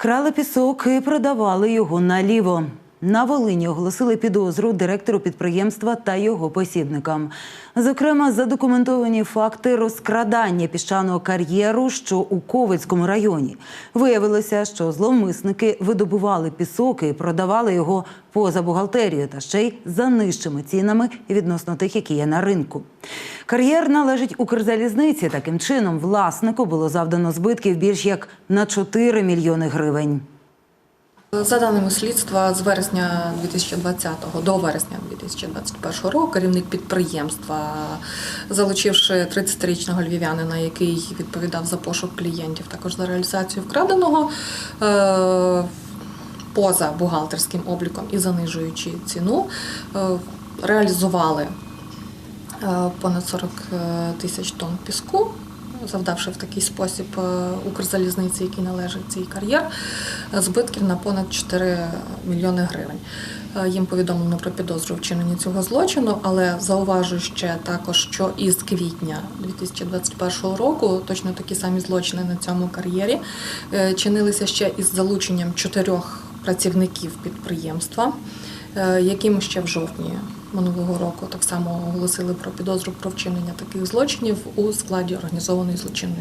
Крали пісок і продавали його наліво. На Волині оголосили підозру директору підприємства та його посібникам. Зокрема, задокументовані факти розкрадання піщаного кар'єру, що у Ковицькому районі. Виявилося, що зловмисники видобували пісок і продавали його поза бухгалтерією та ще й за нижчими цінами відносно тих, які є на ринку. Кар'єр належить Укрзалізниці. Таким чином, власнику було завдано збитків більш як на 4 мільйони гривень. За даними слідства, з вересня 2020 до вересня 2021 року керівник підприємства, залучивши 30-річного львів'янина, який відповідав за пошук клієнтів, також за реалізацію вкраденого. е, Поза бухгалтерським обліком і занижуючи ціну, е, реалізували е, понад 40 тисяч тонн піску, завдавши в такий спосіб е, Укрзалізниці, який належить цей кар'єр, е, збитків на понад 4 мільйони гривень. Е, Їм повідомлено про підозру вчинення цього злочину, але зауважую ще також, що із квітня 2021 року точно такі самі злочини на цьому кар'єрі чинилися ще із залученням чотирьох працівників підприємства яким ще в жовтні минулого року так само оголосили про підозру про вчинення таких злочинів у складі організованої злочинної